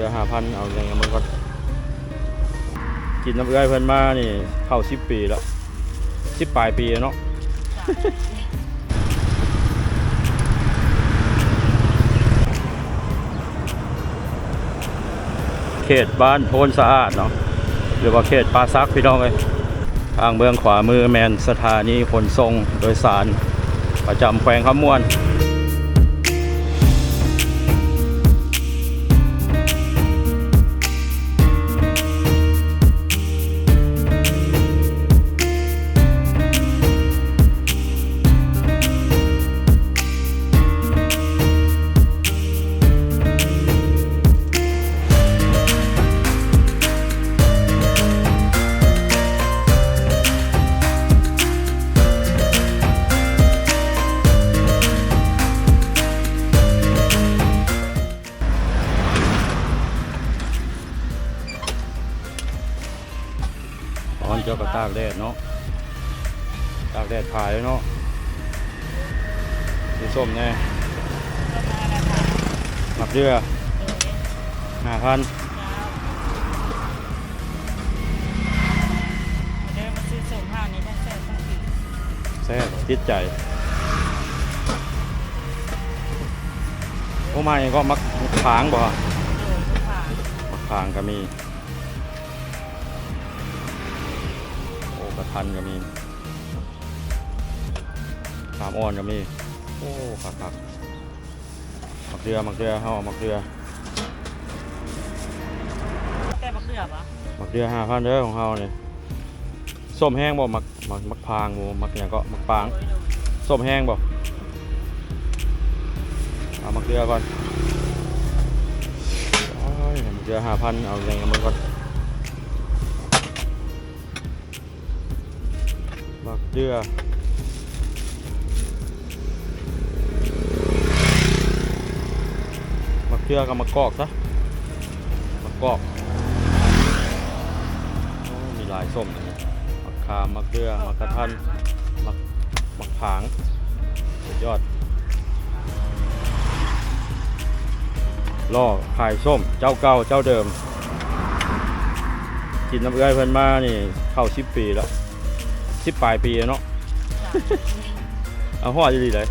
ดือห้าพันเอาอย่างเงี้ยมันก็กินน้ำเอื้อยเพิ่อนมานี่เข้าสิบปีแล้วสิบปลายปีแล้วเนาะเขตบ้านโพนสะอาดเนาะหรือว่าเขตปลาซักพี่น้องเลยทางเบื้องขวามือแมนสถานีขนส่งโดยสารประจำแขวงขมวน หมักเรือห้าพันเดินมาซื้อส่งห้านี้ได้แซ่บทั้งปีแซ่บติดใจโอ้มาอย่างก็มักมักผางบ่โดยทุกผ่านมักผางก็มี โอ้กระทันก็มีขามอ่อนก็มี โอ้ครับครับ เรือมักเรือเฮามักเรือแต่บักเดือบอะมักเรือห้าพันเด้อของเฮาเนี่ยส้มแห้งบ่มักมักมักพางบ่มักหยังก็มักปางโดยโดยส้มแห้งบ่เอามักเรือก่อนโอ้ยมักเรือห้าพันเอาอย่างเงี้ยมันก่อนมักเรือ เชือกมักอกซะมักอกอ้มีลายส้มนนี้มักคามมักเรือมักกระทันมักมักผางสุดยอดล่อขายส้มเจ้าเก่าเจ้าเดิม กินน้ำเอื้อยเพิ่นมานี่เข้าสิบปีแล้วสิบปลายปีเนาะเอาหัวอยู่ดีเลย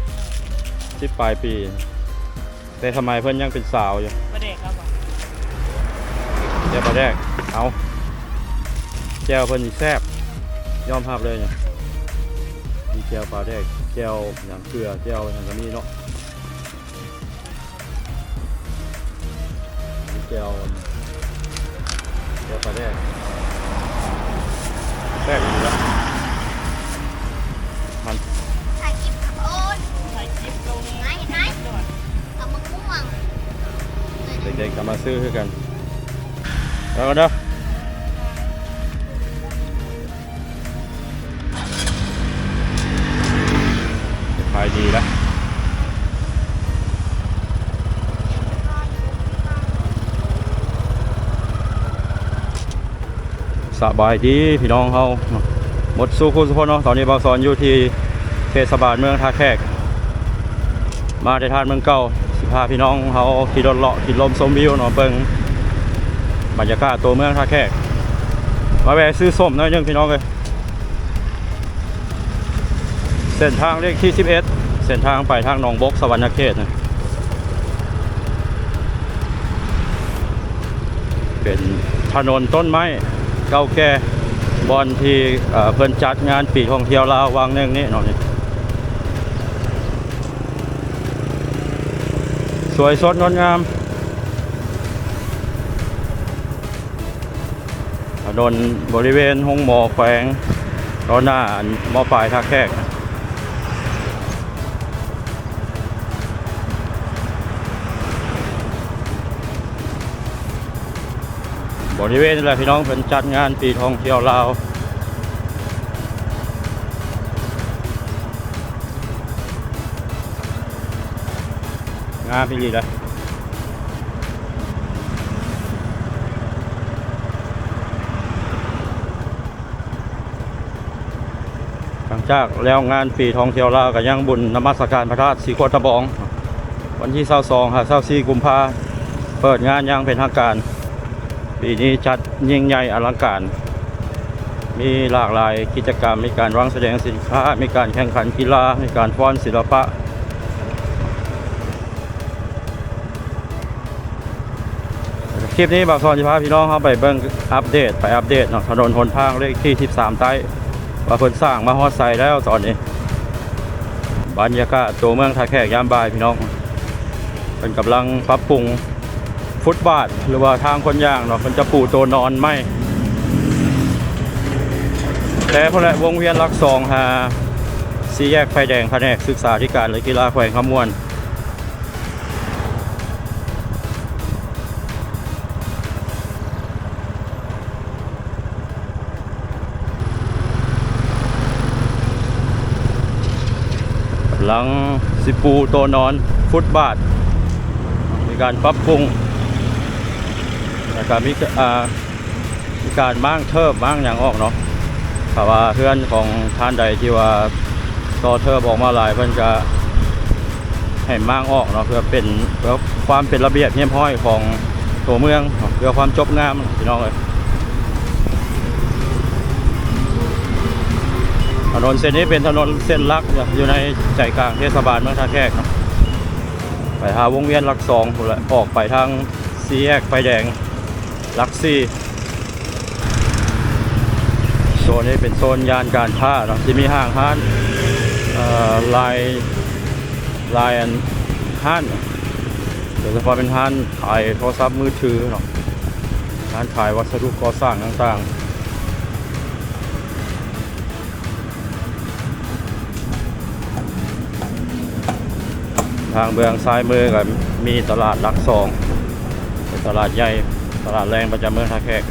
สิบปลายปี แต่ทำไมเพิ่อนยังเป็นสาวอยู่ประเด็กครับเดี๋ยวปลาแรกเอาแจวเพิ่นนี่แซบยอมภาพเลยเนี่ยมีแจวปลาแรกแจวอย่างเกลือแจวอย่างกะมีเนาะมีแจวแจวปลาแรก ซื้อคือกันแล้วกันเด้อขายดีแล้วสบายดีพี่น้องเขาหมดสู้คุณสุพจน์เนาะตอนนี้บางสอนอยู่ที่เทศบาลเมืองท่าแขก มาในทานเมืองเก่า สิพาพี่น้องเขาขี่รถเลาะขี่ลมชมวิวเนาะเบิ่งบรรยากาศตัวเมืองท่าแขกมาแวะซื้อส้มน่อยนึงพี่น้องเลยเส้นทางเลขที่ 11 เส้นทางไปทางหนองบกสวรรณเขตนะเป็นถนนต้นไม้เก่าแก่บอนที่เอ่อเพิ่นจัดงานปีท่องเที่ยวลาววังหนึงนี่เนาะนี่ สวยสดงดงามถนนบริเวณห้องหมอแขวงตอนหน้าหมอปลายท่าแขกบริเวณนี่แหละพี่น้องเป็นจัดงานปีท่องเที่ยวลาว งามพี่ลีเลยหลังจากแล้วงานปีทองเทียวลากับยังบุญนมัสการพระธาตุสีโคตรตะบอง วันที่22ค่ะ24กุมภาเปิดงานย่างเป็นทางการ ปีนี้จัดยิ่งใหญ่อลังการ มีหลากหลายกิจกรรมมีการวางแสดงสินค้า มีการแข่งขันกีฬา มีการฟ้อนศิลปะ ลิปนี้บางซอนจะพาพี่น้องเข้าไปเบิ่งอัปเดตไปอัปเดตเนาะถนนหนทางเลขที่ 13 ใต้ว่าเพิ่นสร้างมาฮอดไซแล้วตอนนี้ บรรยากาศตัวเมืองท่าแขกยามบ่ายพี่น้องเป็นกำลังปรับปรุงฟุตบาทหรือว่าทางคนย่างเนาะมันจะปูตัวนอนไหมแต่พอแหละวงเวียนลักสองหาสีแยกไฟแดงแผนกศึกษาธิการและกีฬาแขวงขมวน หลังสิปูโตวนอนฟุตบาท มีการปรับปรุงแล้วก็มีอ่ามีการบ้างเทิบบ้างอย่างออกเนาะถ้าว่าเพื่อนของท่านใดที่ว่าต่อเทิบออกมาหลายเพื่อนจะให้มั่งออกเนาะเพื่อเป็นเพื่อความเป็นระเบียบเรียบร้อยของตัวเมืองเพื่อความจบงามพี่น้องเลย ถนนเส้นนี้เป็นถนนเส้นลักอยู่ในใจกลางเทศบาลเมืองท่าแขกครับไปหาวงเวียนหลักสองพุ่นแหละออกไปทางซีแยกไฟแดงหลักสี่โซนนี้เป็นโซนยานการค้าเนาะที่มีห้างห้านลายลายอันห้านโดยเฉพาะเป็นห้านขายโทรศัพท์มือถือเนาะห้านขายวัสดุก่อสร้างต่างๆางเบืองซ้ายมือก็มีตลาดหลักสองเป็นตลาดใหญ่ตลาดแรงประจำเมืองท่าแขก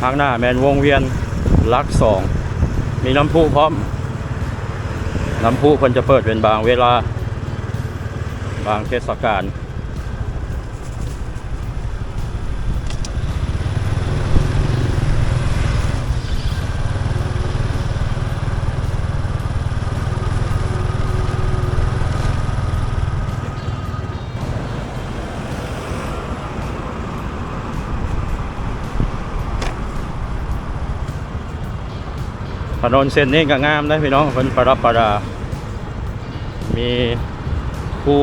ทางหน้าแมนวงเวียนลักสองมีน้ำพุพร้อม น้ำพุเพิ่นจะเปิดเป็นบางเวลา บางเทศกาล ถนนเส้นนี้ก็งามนะพี่น้องเป็นประดับประดา มีภู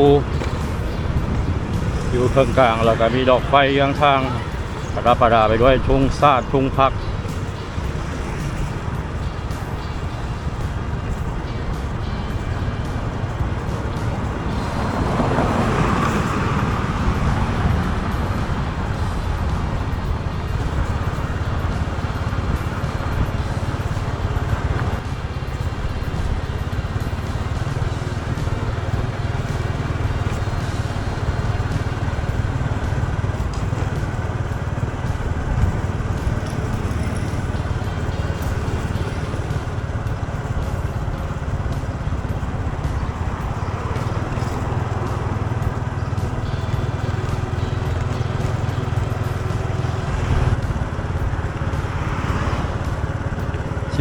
อยู่เครื่งกลางแล้วก็มีดอกไฟยังทางประดับประดาไปด้วยทุ่งซาดทุ่งพัก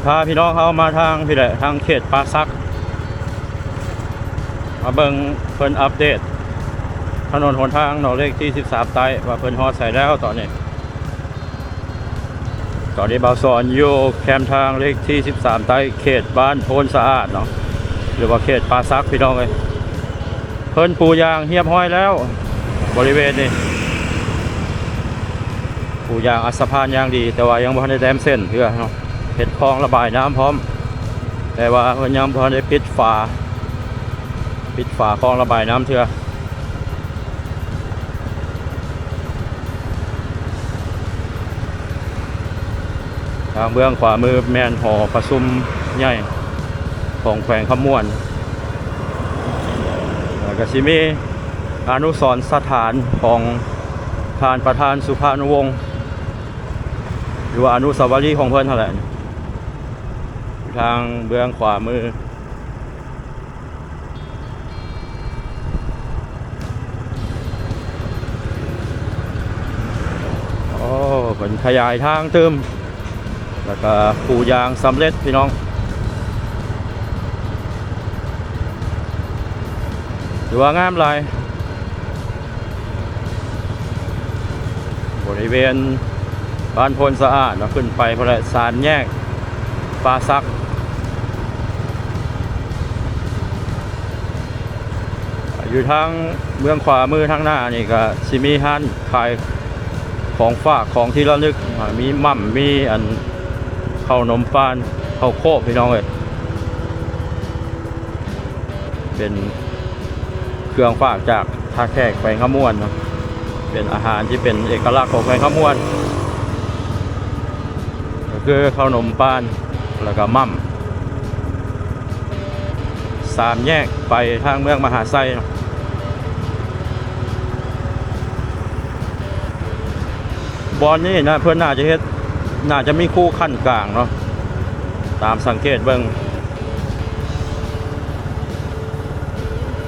พาพี่น้องเขามาทางพี่แหละทางเขตปาซัก มาเบิ่งเพิ่นอัปเดต ถนนหนทางหนอเลขที่ 13 ใต้ว่าเพิ่นฮอดใส่แล้วตอนนี้ตอนนี้บาวสอนอยู่แคมทางเลขที่ 13 ใต้เขตบ้านโพนสะอาดเนาะหรือว่าเขตปาซักพี่น้องเลยเพิ่นปูยางเฮียบห้อยแล้ว บริเวณนี้ปูยางอัศพานยางดี แต่ว่ายังบ่ทันได้แดมเส้นเพื่อเนาะ เห็ดคลองระบายน้ำพร้อม แต่ว่าเพิ่นยังบ่ทันได้ปิดฝาปิดฝาคลองระบายน้ำเถื่อทางเบื้องขวามือแมนหอประชุมใหญ่ของแขวงขมวนกสิมีอนุสรสถานของทานประธานสุภานุวงศ์หรือว่าอนุสาวรีย์ของเพื่อนเท่าไหร่ ทางเบื้องขวามือ โอ้เป็นขยายทางเติม แล้วก็ปูยางสำเร็จพี่น้องลถือว่างามหลายบริเวณบ้านโพนสะอาดเราขึ้นไปพระสารแยกปลาซัก อยู่ทางเมืองขวามือทางหน้านี่ก็สิมีห้านขายของฝากของที่ระลึก มีมั่มมีอันข้าวนมปานข้าวโคบพี่น้องเลยเป็นเครื่องฝากจากท่าแขกไปขมวนเนาะเป็นอาหารที่เป็นเอกลักษณ์ของแขวงขมวนก็คือข้าวนมปานแล้วก็มั่มสามแยกไปทางเมืองมหาไซนะ บอลนี่นะเพื่อนน่าจะเฮ็ดน่าจะมีคู่ขั้นกลางเนาะตามสังเกตเบิ้ง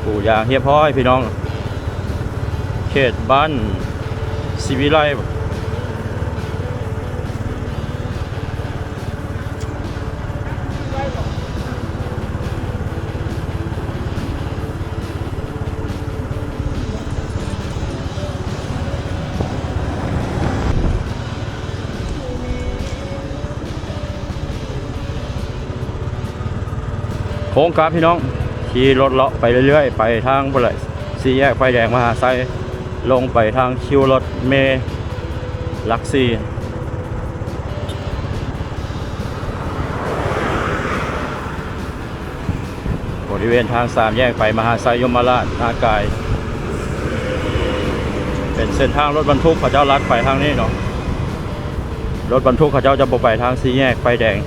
ปู่ยางเฮียบห้อยพี่น้อง เขตบ้านศิวิไล ค้งกราฟพี่น้องขี่รถเลาะไปเรื่อยๆ ไปทางบริสี่แยกไฟแดงมหาไซลงไปทางคิวรถเมลักซีบริเวณทางสามแยกไปมหาไซยมราชนากาย เป็นเส้นทางรถบรรทุกเขาเจ้าลัดไปทางนี้เนาะรถบรรทุกเขาเจ้าจะไปทางสี่แยกไฟแดง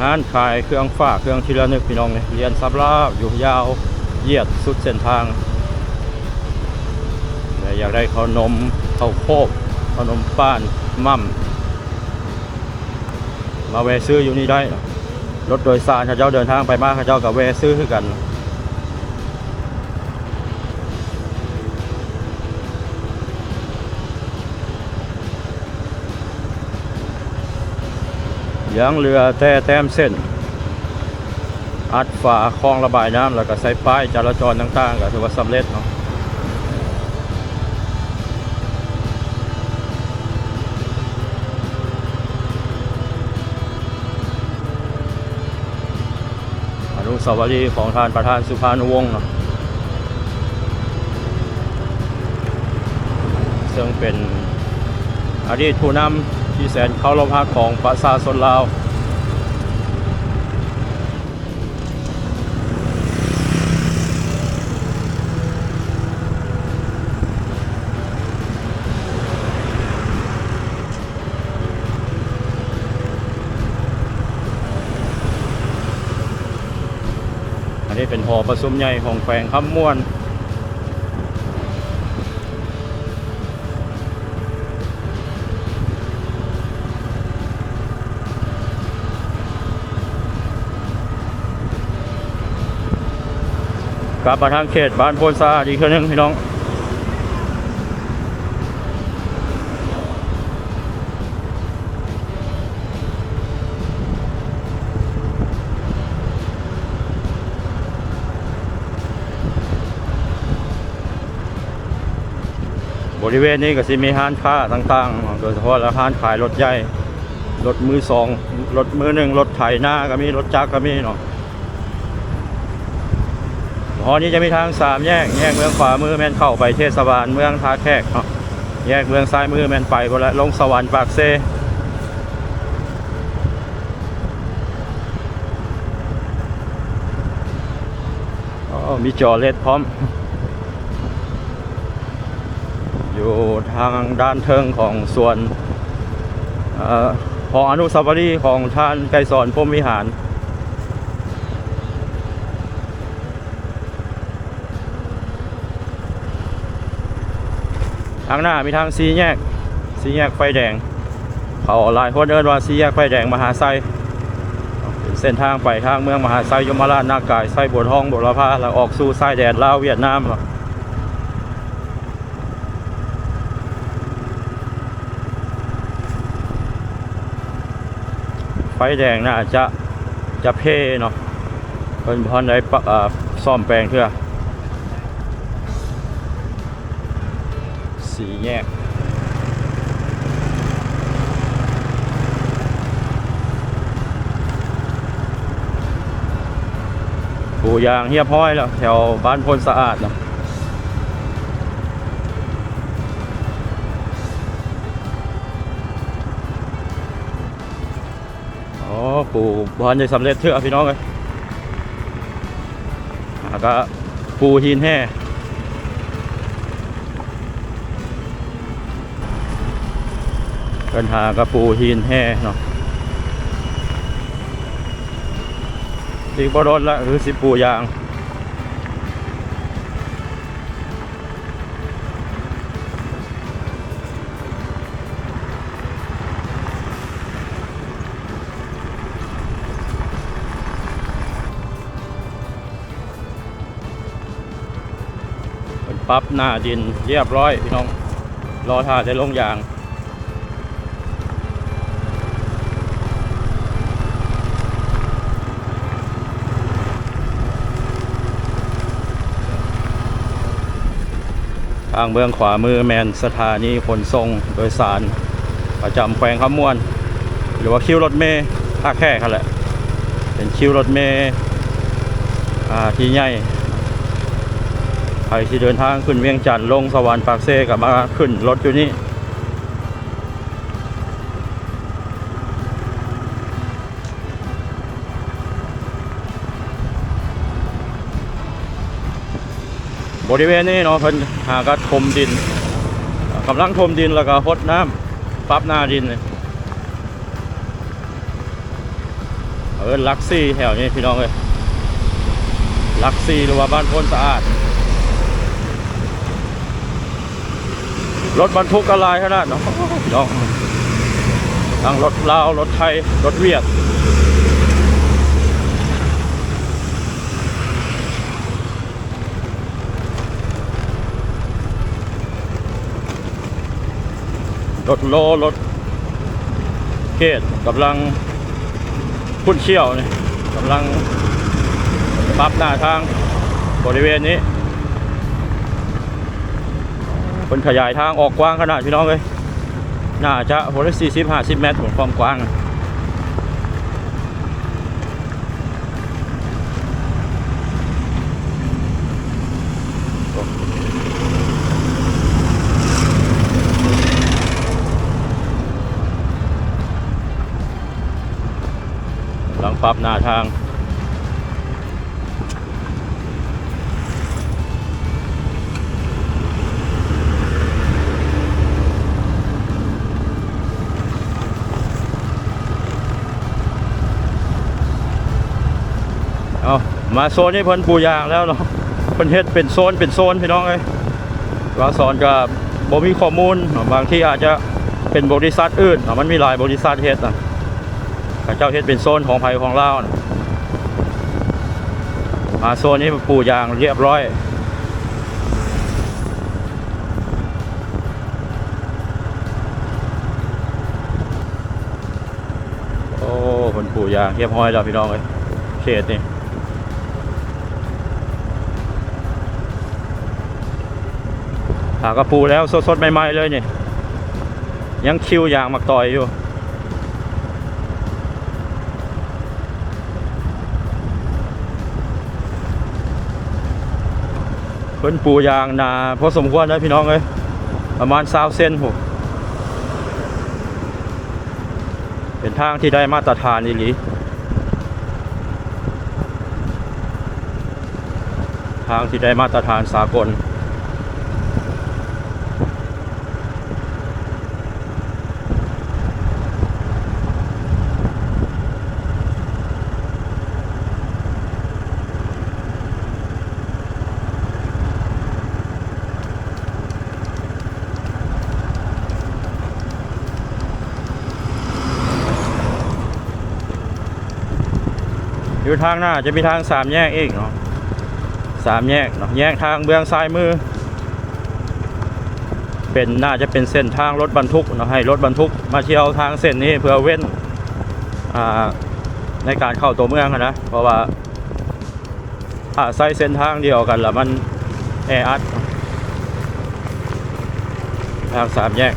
ห้านขายเครื่องฝากเครื่องที่ระนึกพี่น้องเนี่ยเรียนซับลาบอยู่ยาวเหยียดสุดเส้นทางแต่อยากได้ขนมข้าวโพดขนมป้านมั่มมาแวะซื้ออยู่นี่ได้ รถโดยสารเขาเจ้าเดินทางไปมาเขาเจ้ากับแวะซื้อคือกัน ยังเรือแต่แต้มเส้น อัดฝาคลองระบายน้ำแล้วก็ใส่ป้ายจราจรต่างๆก็ถือว่าสำเร็จเนาะอนุสาวรีย์ของท่านประธานสุภานุวงศ์เนาะซึ่งเป็นอดีตผู้นำ ที่แสนเคารพรักของประชาชนลาวอันนี้เป็นหอประชุมใหญ่ของแขวงคำม่วน กลับมาทางเขตบ้านโพนซาอีกเทื่อนึงพี่น้องบริเวณนี้ก็สิมีห้านค้าต่างๆ โดยเฉพาะแล้วห้านขายรถใหญ่ รถมือสอง รถมือหนึ่ง รถไถหน้าก็มี รถจักรก็มีเนาะ หอนี้จะมีทางสามแยก แยกเมืองขวามือแม่นเข้าไปเทศบาลเมืองท่าแขกเนาะแยกเมืองซ้ายมือแม่นไปบ่ละลงสวรรค์ปากเซอ๋อมีจอเลดพร้อม อยู่ทางด้านเทิงของส่วนออของอนุสาวรีย์ของท่านไกรสอนพรมวิหาร ทางหน้ามีทางสีแยกสีแยกไฟแดงเขาหลายคนเอิ้นว่าสีแยกไฟแดงมหาไซเป็นเส้นทางไปทางเมืองมหาไซยมราชนากายไซบัวทองบัวละพาแล้วออกสู่ไซแดนลาวเวียดนามเนาะไฟแดงน่าจะจะเพเนาะเพิ่นพอนได้ซ่อมแปลงเพื่อ สีแยก ปูยางเฮียบห้อยแล้วแถวบ้านพลสะอาดเนาะอ๋อปูบอลจะสำเร็จเถอะพี่น้องเลยแล้วก็ปูหินแห่ ปัญหากับปูหินแห่เนาะสีบรถละคือสิปูยางเป็นปรั๊บหน้าดินเรียบร้อยพี่น้อง รอท่าจะลงยาง ทางเบื้องขวามือแมนสถานีขนส่งโดยสาร ประจำแขวงขมวน หรือว่าคิวรถเมย์ท่าแค่กันแหละ เป็นคิวรถเมย์อ่าที่ใหญ่ใครที่เดินทางขึ้นเวียงจันทร์ลงสวรรค์ปากเซกับมาขึ้นรถอยู่นี่ บริเวณนี้เนาะเพิ่นหากัดทมดินกำลังทมดินแล้วก็หดน้ำปรับหน้าดินเลยเออลักซี่แถวนี้พี่น้องเลยลักซี่หรือว่าบ้านพ้นสะอาด รถบรรทุกกระลายขนาดเนาะพี่น้องทั้งรถลาว รถไทย รถเวียด รถโลรถเกตกำลังพุ่นเชี่ยวนี่กำลังปรับหน้าทางบริเวณนี้คนขยายทางออกกว้างขนาดพี่น้องเลยน่าจะหัวละสี่สิบห้าสิบเมตรของความกว้างนะ ปรับหน้าทางเอามาโซนนี้เพิ่นปูยางแล้วเนาะเพิ่นเฮ็ดเป็นโซนเป็นโซนพี่น้องเอ้ยบางโซนก็บ่มีข้อมูล บางที่อาจจะเป็นบริษัทอื่นมันมีหลายบริษัทเฮ็ดนะ ขาเจ้าเฮ็ดเป็นโซนของไผของลานะมาโซนนี้ปูยางเรียบร้อยโอ้เพิ่นปูยางเรียบร้อยแล้วพี่น้องเอ้ยเขตนี่หากระปูแล้วสดๆใหม่ๆเลยนี่ยังคิวยางมักต่อยอยู่ พิ่นปูยางนาพอสมควรนะพี่น้องเอ้ยประมาณสาวเซนหกเป็นทางที่ได้มาตรฐานอีหลีทางที่ได้มาตรฐานสากล อยู่ทางหน้าจะมีทางสามแยกอีกเนาะสามแยกเนาะแยกทางเบื้องซ้ายมือ เป็นน่าจะเป็นเส้นทางรถบรรทุกเนาะให้รถบรรทุกมาเที่ยวทางเส้นนี้เพื่อเว้นอ่าในการเข้าตัวเมืองนะเพราะว่าถ้าใช้เส้นทางเดียวกันแล้วมันแออัดทางสามแยก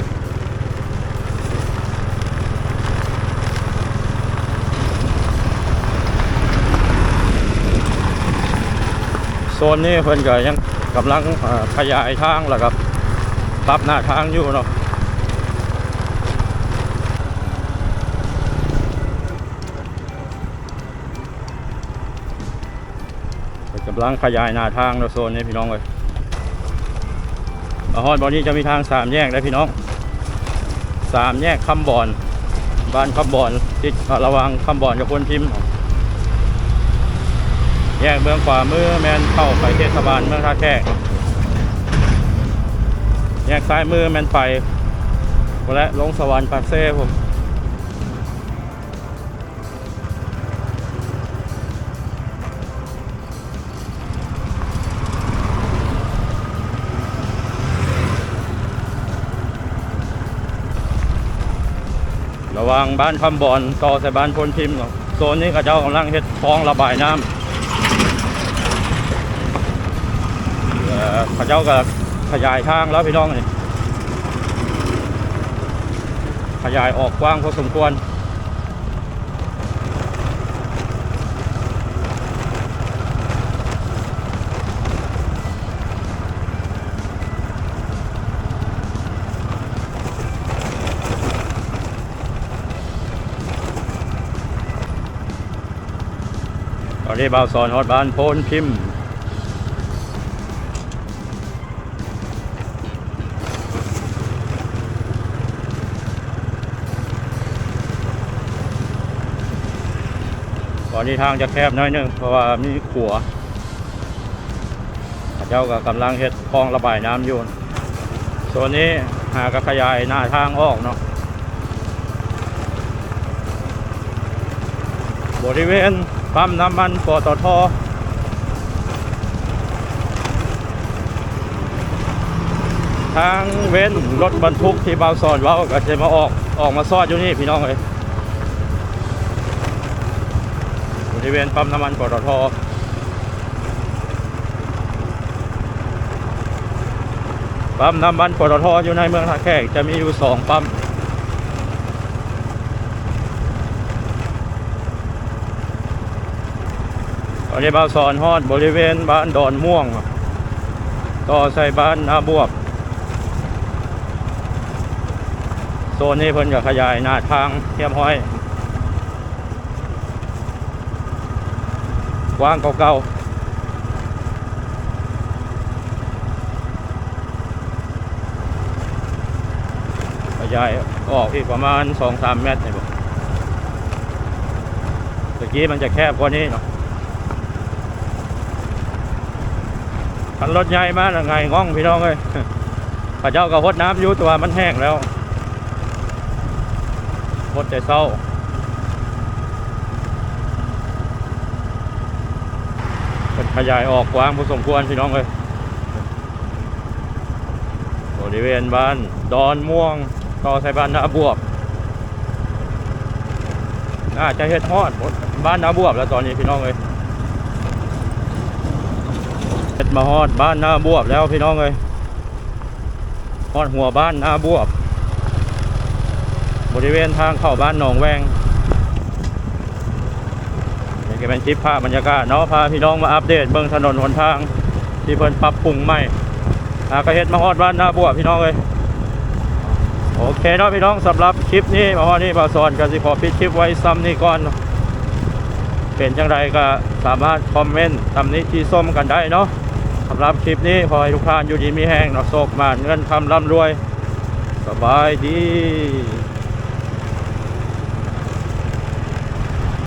โซนนี้เพิ่นก็ยังกำลังขยายทางแหล้วก็ปรับหน้าทางอยู่เนาะกำลังขยายหน้าทางเนาะโซนนี้พี่น้องเลยมาฮอดบอนนี้จะมีทางสามแยกได้พี่น้องสามแยกคำบอน บ้านคำบอนติดระวังคำบอนกับคนพิมพ์ แยกเมืองขวามือแมนเข้าไปเทศบาลเมืองท่าแขกแยกซ้ายมือแมนไปและลงสวรรค์ปากเซ่ผมระวังบ้านคำบอนต่อใส่บ้านพลพิมพ์เนาะโซนนี้ก็เจ้ากำลังเฮ็ดคลองระบายน้ำ เขาเจ้าก็ขยายทางแล้วพี่น้องนี่ขยายออกกว้างพอสมควร ตอนนี้บ่าวสอนฮอดบ้านโพนพิมพ์ อนนี้ทางจะแคบน้อยนึงเพราะว่ามีขัวเจ้าก็กำลังเฮ็ดคลองระบายน้ำอยู่ส่วนนี้หากขยายหน้าทางออกเนาะบริเวณปั๊มน้ำมันปตททางเว้นรถบรรทุกที่เบาสอนเว้าก็จะมาออกออกมาซอดอยู่นี่พี่น้องเลย ริเวณปั๊มน้ำมันปตทปั๊มน้ำมันปตทอยู่ในเมืองท่าแขกจะมีอยู่สองปั๊มตอนนี้บ้านสอนฮอดบริเวณบ้านดอนม่วง ต่อใส่บ้านนาบวบโซนนี้เพิ่นจะขยายหน้าทางเทียมห้อย กว้างเก่าๆขยายออกอีกประมาณ2-3เมตรนี่บ่เมื่อกี้มันจะแคบกว่านี้เนาะคันรถใหญ่มาแล้วไงง่องพี่น้องเอ้ยพระเจ้าก็หดน้ำอยู่ตัวมันแห้งแล้วหดแต่เศร้า มัน ขยายออกกว้างพอสมควรพี่น้องเลยบริเวณบ้านดอนม่วงต่อใส่บ้านนาบวบน่าจะเฮ็ดฮอดบ้านนาบวบแล้วตอนนี้พี่น้องเลยเฮ็ดมาฮอดบ้านนาบวบแล้วพี่น้องเลยฮอดหัวบ้านนาบวบ บริเวณทางเข้าบ้านหนองแวง เป็นคลิปภาพบรรยากาศเนาะพาพี่น้องมาอัปเดตเบื้องถนนหนทาง ที่เพิ่นปรับปรุงใหม่อากระเฮ็ดมาฮอดบ้านหน้าบัวพี่น้องเลยโอเคเนาะพี่น้องสำหรับคลิปนี้มาฮอดนี่บาสอนก็สิขอปิดคลิปไว้ซ้ำนี่ก่อนเป็นจังไรก็สามารถคอมเมนต์ตำนี้ที่ส้มกันได้เนาะสำหรับคลิปนี้ขอให้ทุกท่านอยู่ดีมีแห้งเนาะโศกมาเงินคำร่ำรวย สบายดี